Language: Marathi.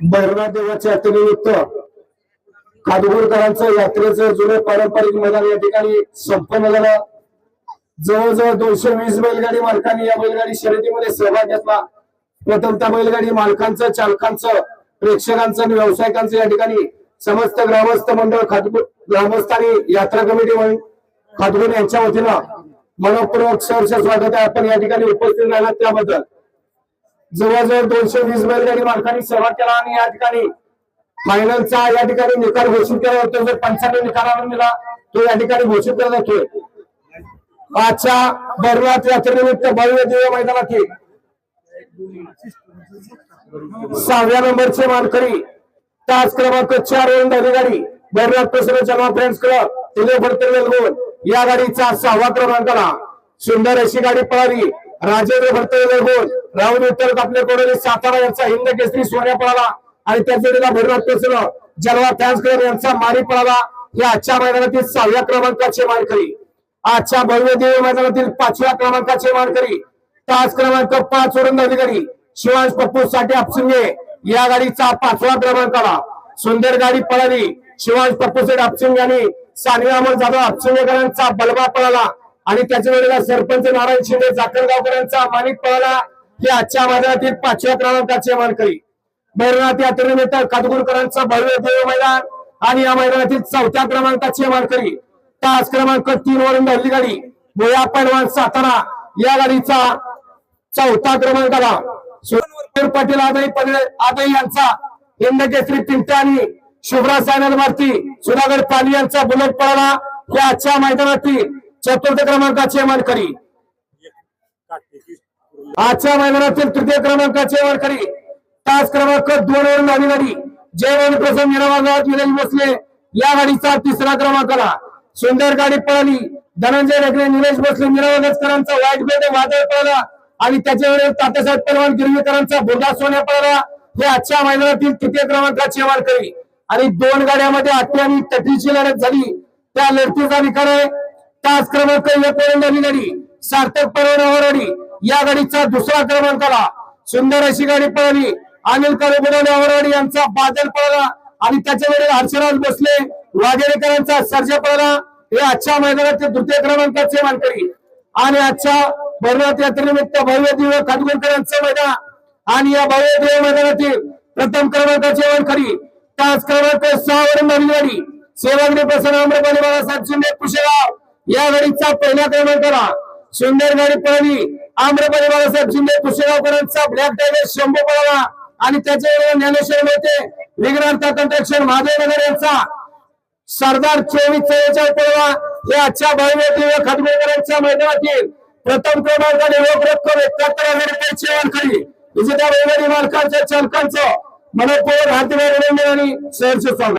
भैरवनाथ देवाच्या यात्रेनिमित्त कादगुरकरांचं यात्रेचं जुनं पारंपरिक मैदान या ठिकाणी संपन्न झालं. जवळजवळ दोनशे वीस बैलगाडी मालकांनी या बैलगाडी शर्यतीमध्ये सहभाग घेतला. प्रथम त्या बैलगाडी मालकांचं चालकांचं प्रेक्षकांचं आणि व्यावसायिकांचं या ठिकाणी समस्त ग्रामस्थ मंडळ खातगुर ग्रामस्थ आणि यात्रा कमिटी म्हणून खातगुर यांच्या वतीनं मनपूर्वक सहर्ष स्वागत आहे. आपण या ठिकाणी उपस्थित राहिला त्याबद्दल. जवळजवळ दोनशे वीस बैलगाडी मालकांनी सेवा केला आणि या ठिकाणी फायनलचा या ठिकाणी निकाल घोषित केला होता जो पंचाण्णव निकालावर दिला तो या ठिकाणी घोषित केला जातोय. आजच्या भरवात यात्रेनिमित्त भव्य देव मैदानात सहाव्या नंबरचे मानकरी तास क्रमांक चार वरून अधिकारी गाडी प्रसन्न जन्मा फ्रेंड्स क्लब तिथे फडतर वेलगोन या गाडीचा सहावा क्रमांकाला सुंदर अशी गाडी पळाली. राजेंद्र भरतले गोल राहुल विठ्ठल आपले कोडोली सातारा यांचा हिंद केसरी सोन्या पळाला आणि त्या जोडीला भरवात प्रसन्न जलवा फॅन्स क्लब यांचा मारी पळाला. हे आजच्या मैदानातील सहाव्या क्रमांकाचे मानकरी. आजच्या भव्य मैदानातील पाचव्या क्रमांकाचे मानकरी. तास क्रमांक पाच वरून अधिकारी. शिवांश पप्पू साठी आपसिंगे. या गाडीचा पाचवा क्रमांक आला. सुंदर गाडी पळाली. शिवांश पप्पू सेठ आपसिंग यांनी सानिया अमर जाधव आपसिंगेकरांचा बलबा पळाला. आणि त्याच्या वेळेला सरपंच नारायण शिंदे जाकरगावकरांचा माणिक पळाला. हे आजच्या मैदानातील पाचव्या क्रमांकाचे मानकरी. भैरनाथ यात्रेनिमित्त कातगुरकरांचा भव्य देव मैदान आणि या मैदानातील चौथ्या क्रमांकाचे मानकरी. तास क्रमांक तीन वरून धरली गाडी. भोया पैलवान सातारा या गाडीचा चौथा क्रमांकाला सुरेश पाटील आदई आदई यांचा हिंद केसरी आणि शुभ्रा सायनल मारती सुधागड पाली यांचा बुलेट पळाला. या आजच्या मैदानातील चतुर्थ क्रमांकाचे मानकरी आजच्या मैदानातील तृतीय क्रमांकाचे मानकरी तास क्रमांक दोन वरून आली गाडी. जयवंत प्रसन्न निरावा बसले. या गाडीचा तिसरा क्रमांकाला सुंदर गाडी पळाली. धनंजय रेगडे निलेश बसले निरावा वाईट बेट वादळ पळाला. आणि त्याच्यावेळेस तात्यासाहेब पलवान गिरवीकरांचा भोगा सोन्या पळाला. हे आजच्या मैदानातील तृतीय क्रमांकाची वारकरी आणि दोन गाड्यामध्ये आठवी आणि तटीची लढत झाली. त्या लढतीचा निकाल आहे. तास क्रमांक एक वरून गाडी सार्थक परवानावरडी या गाडीचा दुसरा क्रमांक आला. सुंदर अशी गाडी पळाली. अनिल करेबुडवले आवरवाडी यांचा बादल पळाला. आणि त्याच्या हर्षराज भोसले वाघेरेकरांचा सर्ज पळाला. हे आजच्या मैदानाचे तृतीय क्रमांकाचे मानकरी. आणि आजच्या भरनाथ यात्रेनिमित्त भव्य दिव्य खाटगुरकरांचं मैदान. आणि या भव्य दिव्य मैदानातील प्रथम क्रमांकाचे मानकरी. तास क्रमांक सहा वरून झाली गाडी. सेवागिरी प्रसन्न अमृतपाली बाळासाहेब शिंदे कुशेगाव. या गाडीचा पहिल्या क्रमांकाला सुंदर गाडी पळाली. आम्रपणे बाळासाहेब शिंदे कुशेगावकरांचा ब्लॅक टायगर शंभू पळाला. आणि त्याच्या वेळेला ज्ञानेश्वर होते विग्रांता कंट्रक्शन महादेवनगर यांचा. सरदार चोवीस चव्वेचाळ पळवा हे आजच्या भव्य दिव्य खदगोकरांच्या मैदानातील प्रथम क्रमांकाने रोख रक्कम एकाहत्तर हजार रुपयाची वारखरी विजेत्या रविवारी मालकांच्या चालकांचं मनपूर्वक हार्दिक अभिनंदन आणि सहर्ष स्वागत.